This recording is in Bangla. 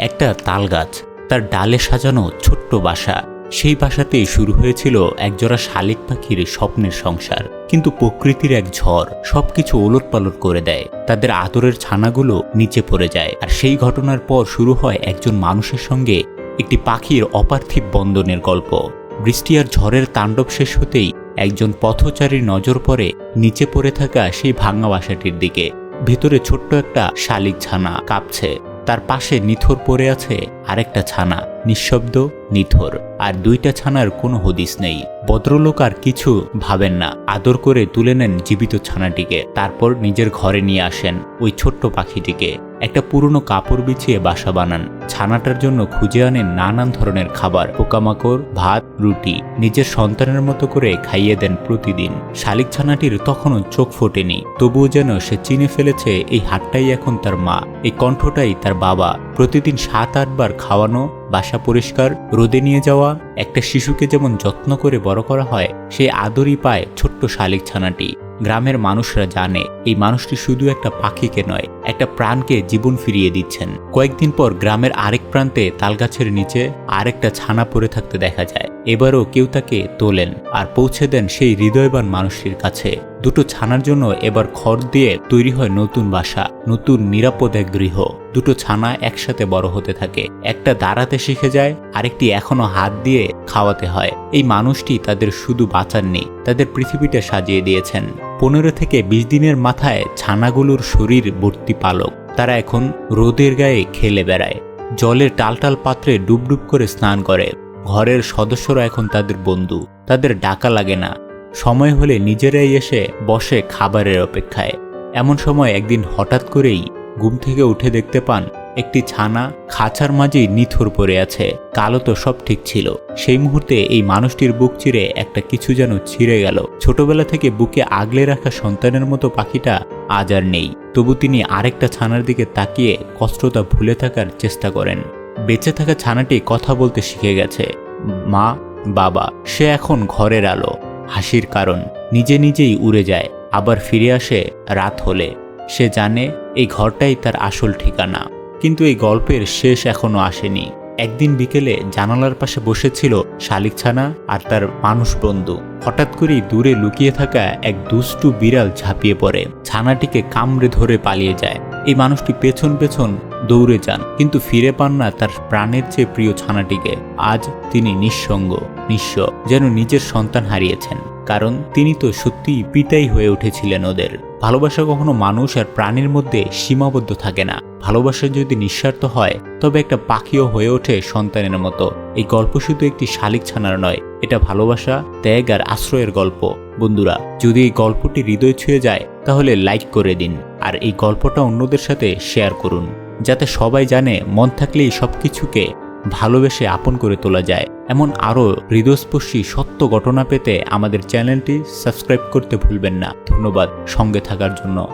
একটা তাল গাছ তার ডালে সাজানো ছোট্ট বাসা। সেই বাসাতেই শুরু হয়েছিল একজোড়া শালিক পাখির স্বপ্নের সংসার। কিন্তু প্রকৃতির এক ঝড় সবকিছু ওলট পালট করে দেয়। তাদের আদরের ছানাগুলো নিচে পড়ে যায়। আর সেই ঘটনার পর শুরু হয় একজন মানুষের সঙ্গে একটি পাখির অপার্থিব বন্ধনের গল্প। বৃষ্টি আর ঝড়ের তাণ্ডব শেষ হতেই একজন পথচারীর নজর পড়ে নিচে পড়ে থাকা সেই ভাঙা বাসাটির দিকে। ভিতরে ছোট্ট একটা শালিক ছানা কাঁপছে। তার পাশে নিথর পড়ে আছে আরেকটা ছানা। নিঃশব্দ, নিথর। আর দুইটা ছানার কোনো হদিস নেই। ভদ্রলোক আর কিছু ভাবেন না। আদর করে তুলে নেন জীবিত ছানাটিকে। তারপর নিজের ঘরে নিয়ে আসেন ওই ছোট্ট পাখিটিকে। একটা পুরনো কাপড় বিছিয়ে বাসা বানান। ছানাটার জন্য খুঁজে আনেন নানান ধরনের খাবার। পোকামাকড়, ভাত, রুটি। নিজের সন্তানের মতো করে খাইয়ে দেন প্রতিদিন। শালিক ছানাটির তখনও চোখ ফোটেনি। তবুও যেন সে চিনে ফেলেছে, এই হাটটাই এখন তার মা। এই কণ্ঠটাই তার বাবা। প্রতিদিন সাত আটবার খাওয়ানো বাসা পরিষ্কার, রোদে নিয়ে যাওয়া, একটা শিশুকে যেমন যত্ন করে বড় করা হয়, সে আদরই পায় ছোট্ট শালিক ছানাটি। গ্রামের মানুষরা জানে, এই মানুষটি শুধু একটা পাখিকে নয়, একটা প্রাণকে জীবন ফিরিয়ে দিচ্ছেন। কয়েকদিন পর গ্রামের আরেক প্রান্তে তালগাছের নিচে আরেকটা ছানা পড়ে থাকতে দেখা যায়। এবারও কেউ তাকে তোলেন আর পৌঁছে দেন সেই হৃদয়বান মানুষটির কাছে। দুটো ছানার জন্য এবার খড় দিয়ে তৈরি হয় নতুন বাসা, নতুন নিরাপদ এক গৃহ। দুটো ছানা একসাথে বড় হতে থাকে। একটা দাঁড়াতে শিখে যায়, আরেকটি এখনও হাত দিয়ে খাওয়াতে হয়। এই মানুষটি তাদের শুধু বাঁচাননি তাদের পৃথিবীটা সাজিয়ে দিয়েছেন। পনেরো থেকে বিশ দিনের মাথায় ছানাগুলোর শরীর ভর্তি পালক। তারা এখন রোদের গায়ে খেলে বেড়ায়। জলের টালটাল পাত্রে ডুবডুব করে স্নান করে। ঘরের সদস্যরা এখন তাদের বন্ধু, তাদের ডাকা লাগে না। সময় হলে নিজেরাই এসে বসে খাবারের অপেক্ষায়। এমন সময় একদিন হঠাৎ করেই ঘুম থেকে উঠে দেখতে পান, একটি ছানা খাঁচার মাঝেই নিথর পড়ে আছে। কালো তো সব ঠিক ছিল। সেই মুহূর্তে এই মানুষটির বুক চিরে একটা কিছু যেন ছিঁড়ে গেল। ছোটবেলা থেকে বুকে আগলে রাখা সন্তানের মতো পাখিটা আজ আর নেই। তবু তিনি আরেকটা ছানার দিকে তাকিয়ে কষ্টতা ভুলে থাকার চেষ্টা করেন। বেঁচে থাকা ছানাটি কথা বলতে শিখে গেছে। মা, বাবা, সে এখন ঘরের আলো, হাসির কারণ, নিজে নিজেই উড়ে যায়, আবার ফিরে আসে রাত হলে। সে জানে এই ঘরটাই তার আসল ঠিকানা। কিন্তু এই গল্পের শেষ এখনও আসেনি। একদিন বিকেলে জানালার পাশে বসেছিল শালিক ছানা আর তার মানুষ বন্ধু। হঠাৎ করেই দূরে লুকিয়ে থাকা এক দুষ্টু বিড়াল ঝাঁপিয়ে পড়ে। ছানাটিকে কামড়ে ধরে পালিয়ে যায়। এই মানুষটি পেছন পেছন দৌড়ে যান, কিন্তু ফিরে পান না তার প্রাণের চেয়ে প্রিয় ছানাটিকে। আজ তিনি নিঃসঙ্গ, নিঃস্ব, যেন নিজের সন্তান হারিয়েছেন, কারণ তিনি তো সত্যিই পিতাই হয়ে উঠেছিলেন ওদের। ভালোবাসা কখনো মানুষ আর প্রাণীর মধ্যে সীমাবদ্ধ থাকে না। ভালোবাসা যদি নিঃস্বার্থ হয়, তবে একটা পাখিও হয়ে ওঠে সন্তানের মতো। এই গল্প শুধু একটি শালিক ছানার নয়, এটা ভালোবাসা, ত্যাগ আর আশ্রয়ের গল্প। বন্ধুরা, যদি এই গল্পটি হৃদয় ছুঁয়ে যায়, তাহলে লাইক করে দিন, আর এই গল্পটা অন্যদের সাথে শেয়ার করুন। যাতে সবাই জানে মন থাকলেই সব কিছুকে ভালোবেসে আপন করে তোলা যায়। এমন আরও হৃদয়স্পর্শী সত্য ঘটনা পেতে আমাদের চ্যানেলটি সাবস্ক্রাইব করতে ভুলবেন না। ধন্যবাদ সঙ্গে থাকার জন্য।